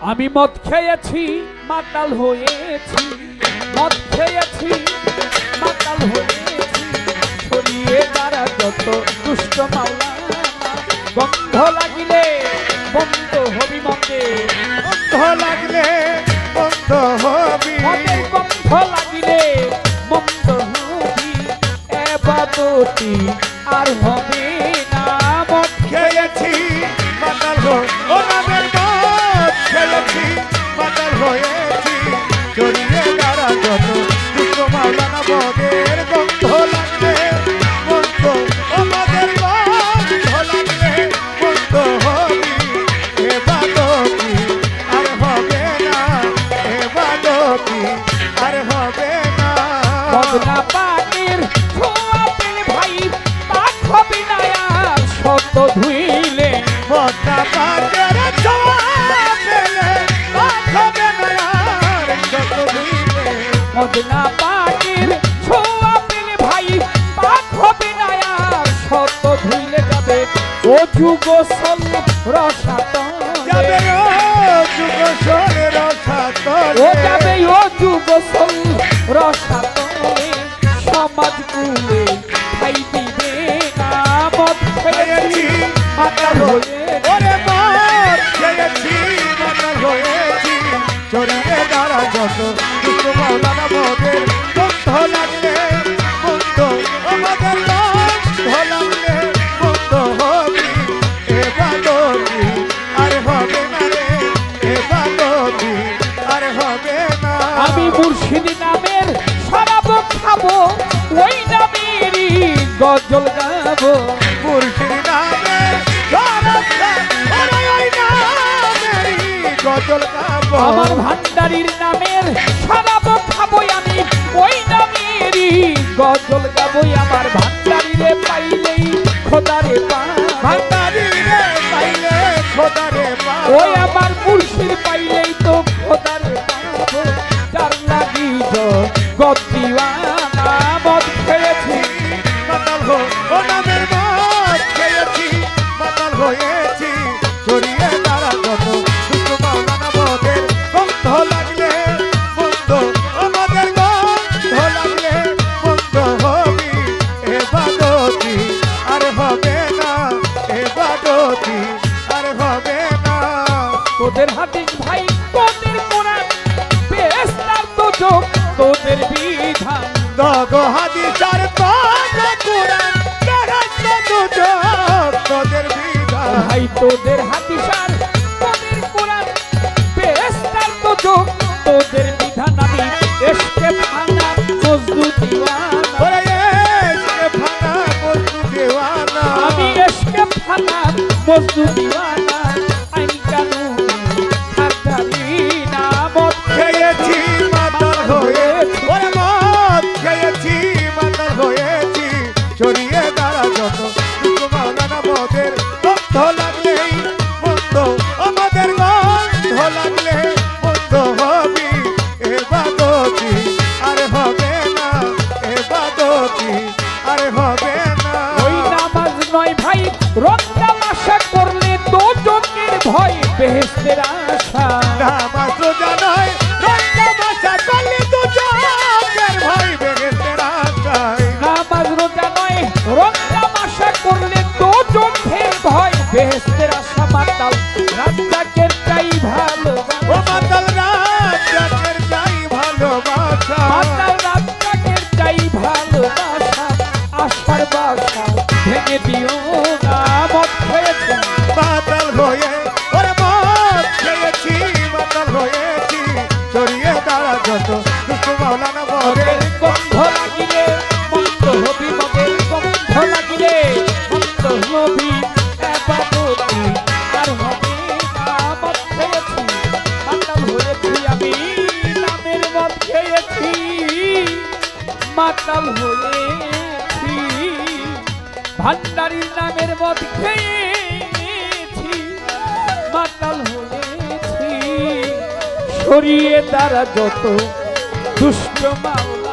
আমি মদ খেয়েছি মাতাল হয়েছি। মদ খেয়েছি মাতাল হয়েছি। ছড়িয়ে তারা যত দুষ্ট মাওলা। গন্ধ লাগিলে বন্ধ হবি মতে বন্ধ লাগলে বন্ধ হবি। গন্ধ লাগিলে বন্ধ হবি। এবাদতি আর হবে শত ধুইলে মদনা পাকের ছোঁয়া পেলে পাক হবে না আর যত ধুইলে। মদনা পানির ছোঁয়া পেলে ভাই পাক হবি শত ধুইলে যাবে। ও যুগ সল রসাত যাবে ও যুগ সোনের ও যাবে ও যুগ সল রসাত সমাজ দিবে না মাতাল হয়ে। ওরে মদ খেয়েছি, মাতাল হয়েছি। চড়িয়ে দাঁড়া যত দুষ্ট মাওলানা মদের গন্ধ লাগলে বন্ধ আমাদের গন্ধ লাগলে বন্ধ হবি। এ বাদকি আর হবে না রে। এ বাদকি আর হবে না। আমি মুর্শিদি নামের শরাব খাব ওই নামেরই গজল গাবো। মুর্শিদ নামে আমার ভান্ডারির নামের শরাব খাব আমি, ওই নামেরই গজল গাবো আমার ভান্ডারিরে পাইলেই খোদারে ভান্ডারি রে পাইলে খোদারে ওই আমার মুর্শিদ পাইলেই তো খোদারে পাবো লাগি গতিওয়ানা ভাই তোদের কোরআন বেস্তার তো যোগ তোদের বিধান। দগ হাদিসার পাগ কুরআন তোদের বিধান। ভাই তোদের হাদিসার তোদের কোরআন বেস্তার তো যোগ তোদের রমজান আশা করলে তো যোগের ভয় বেহেস্তের আশা। নামাজ রোজা নয় রক্ত বাসা করলে তো জাগের ভাই বেগেতে রাখায় নামাজ রোজা নয় রমজান আশা করলে ভয় বেহেস্তের আশা মাতাল। রাজ্জাকের চাই ভালো ও মাতাল রাত জাগের যাই ভালোবাসা মাতাল রাজ্জাকের চাই ভালোবাসা আশার বাসা ভেঙে দিও যত দুষ্টু মাওলানা মদের গন্ধ লাগিলে, মন্দ হবি মদের গন্ধ লাগিলে, মন্দ হবি আমি, নামের মদ খেয়েছি। মাতাল হয়েছি সরিয়ে তারা যত দুষ্ট মাওলা